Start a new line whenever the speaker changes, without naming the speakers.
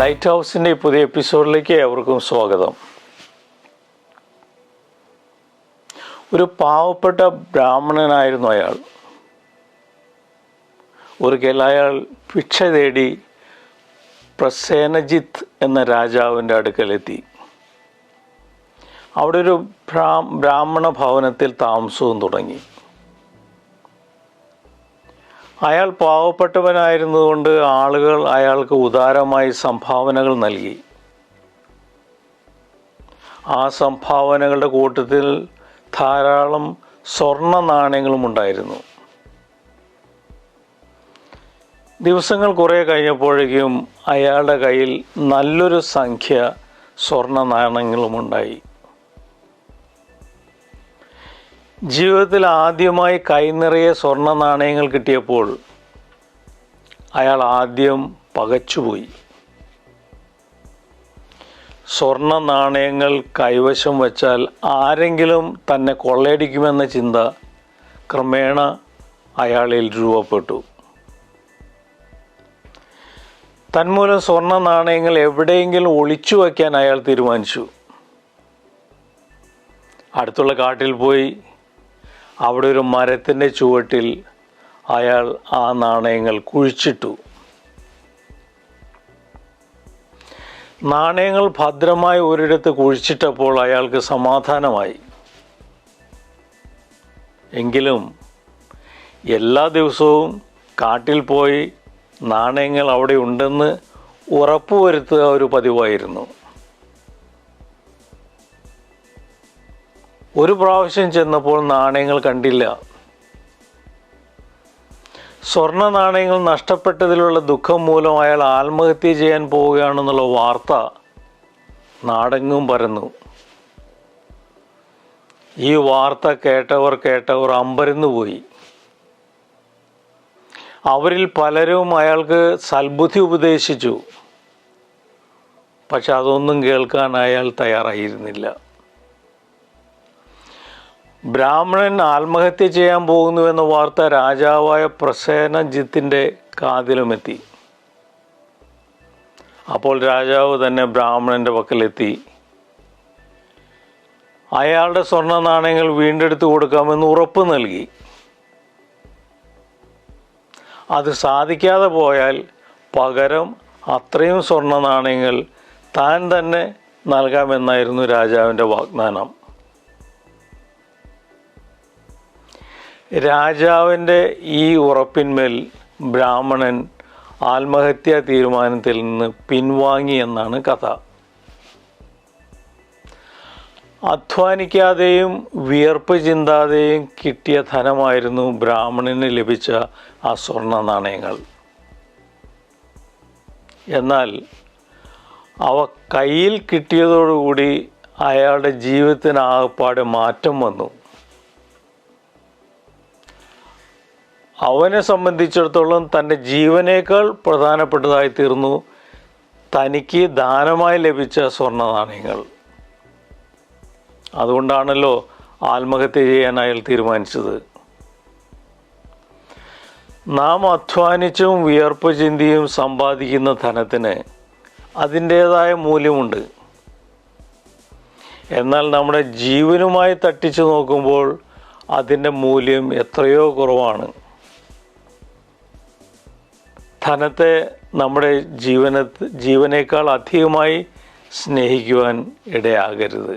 Light ഹൗസിന്റെ പുതിയ എപ്പിസോഡിലേക്ക് ഏവർക്കും സ്വാഗതം. ഒരു പാവപ്പെട്ട ബ്രാഹ്മണനായിരുന്നു അയാൾ. ഒരിക്കൽ അയാൾ ഭിക്ഷ തേടി പ്രസേനജിത്ത് എന്ന രാജാവിന്റെ അടുക്കലെത്തി. അവിടെ ഒരു ബ്രാ ബ്രാഹ്മണ ഭവനത്തിൽ താമസവും തുടങ്ങി. അയാൾ പാവപ്പെട്ടവനായിരുന്നതുകൊണ്ട് ആളുകൾ അയാൾക്ക് ഉദാരമായി സംഭാവനകൾ നൽകി. ആ സംഭാവനകളുടെ കൂട്ടത്തിൽ ധാരാളം സ്വർണ നാണയങ്ങളും ഉണ്ടായിരുന്നു. ദിവസങ്ങൾ കുറേ കഴിഞ്ഞപ്പോഴേക്കും അയാളുടെ കയ്യിൽ നല്ലൊരു സംഖ്യ സ്വർണ നാണയങ്ങളും ജീവിതത്തിൽ ആദ്യമായി കൈനിറയെ സ്വർണ നാണയങ്ങൾ കിട്ടിയപ്പോൾ അയാൾ ആദ്യം പകച്ചുപോയി. സ്വർണ നാണയങ്ങൾ കൈവശം വച്ചാൽ ആരെങ്കിലും തന്നെ കൊള്ളയടിക്കുമെന്ന ചിന്ത ക്രമേണ അയാളിൽ രൂപപ്പെട്ടു. തന്മൂലം സ്വർണ നാണയങ്ങൾ എവിടെയെങ്കിലും ഒളിച്ചു വയ്ക്കാൻ അയാൾ തീരുമാനിച്ചു. അടുത്തുള്ള കാട്ടിൽ പോയി അവിടെ ഒരു മരത്തിന്റെ ചുവട്ടിൽ അയാൾ ആ നാണയങ്ങൾ കുഴിച്ചിട്ടു. നാണയങ്ങൾ ഭദ്രമായി ഒരിടത്ത് കുഴിച്ചിട്ടപ്പോൾ അയാൾക്ക് സമാധാനമായി. എങ്കിലും എല്ലാ ദിവസവും കാട്ടിൽ പോയി നാണയങ്ങൾ അവിടെ ഉണ്ടെന്ന് ഉറപ്പുവരുത്തുക ഒരു പതിവായിരുന്നു. ഒരു പ്രാവശ്യം ചെന്നപ്പോൾ നാണയങ്ങൾ കണ്ടില്ല. സ്വർണ നാണയങ്ങൾ നഷ്ടപ്പെട്ടതിലുള്ള ദുഃഖം മൂലം അയാൾ ആത്മഹത്യ ചെയ്യാൻ പോവുകയാണെന്നുള്ള വാർത്ത നാടെങ്ങും പരന്നു. ഈ വാർത്ത കേട്ടവർ കേട്ടവർ അമ്പരന്നു പോയി. അവരിൽ പലരും അയാൾക്ക് സൽബുദ്ധി ഉപദേശിച്ചു. പക്ഷെ അതൊന്നും കേൾക്കാൻ അയാൾ തയ്യാറായിരുന്നില്ല. ബ്രാഹ്മണൻ ആത്മഹത്യ ചെയ്യാൻ പോകുന്നു എന്ന വാർത്ത രാജാവായ പ്രസേനജിത്തിന്റെ കാതിലുമെത്തി. അപ്പോൾ രാജാവ് തന്നെ ബ്രാഹ്മണന്റെ പക്കലെത്തി. അയാളുടെ സ്വർണ നാണയങ്ങൾ വീണ്ടെടുത്ത് കൊടുക്കാമെന്ന് ഉറപ്പ് നൽകി. അത് സാധിക്കാതെ പോയാൽ പകരം അത്രയും സ്വർണ നാണയങ്ങൾ താൻ തന്നെ നൽകാമെന്നായിരുന്നു രാജാവിന്റെ വാഗ്ദാനം. രാജാവിന്റെ ഈ ഉറപ്പിന്മേൽ ബ്രാഹ്മണൻ ആത്മഹത്യാ തീരുമാനത്തിൽ നിന്ന് പിൻവാങ്ങി എന്നാണ് കഥ. അധ്വാനിക്കാതെയും വിയർപ്പ് ചിന്താതെയും കിട്ടിയ ധനമായിരുന്നു ബ്രാഹ്മണന് ലഭിച്ച ആ സ്വർണ നാണയങ്ങൾ. എന്നാൽ അവ കയ്യിൽ കിട്ടിയതോടുകൂടി അയാളുടെ ജീവിതത്തിനാകപ്പാട് മാറ്റം വന്നു. അവനെ സംബന്ധിച്ചിടത്തോളം തന്റെ ജീവനേക്കാൾ പ്രധാനപ്പെട്ടതായി തീർന്നു തനിക്ക് ദാനമായി ലഭിച്ച സ്വർണ നാണയങ്ങൾ അതുകൊണ്ടാണല്ലോ ആത്മഹത്യ ചെയ്യാൻ അയാൾ തീരുമാനിച്ചത്. നാം അധ്വാനിച്ചും വിയർപ്പ് ചിന്തിയും സമ്പാദിക്കുന്ന ധനത്തിന് അതിന്റേതായ മൂല്യമുണ്ട്. എന്നാൽ നമ്മുടെ ജീവനുമായി തട്ടിച്ചു നോക്കുമ്പോൾ അതിന്റെ മൂല്യം എത്രയോ കുറവാണ്. ധനത്തെ നമ്മുടെ ജീവന ജീവനേക്കാൾ അധികമായി സ്നേഹിക്കുവാൻ ഇടയാകരുത്.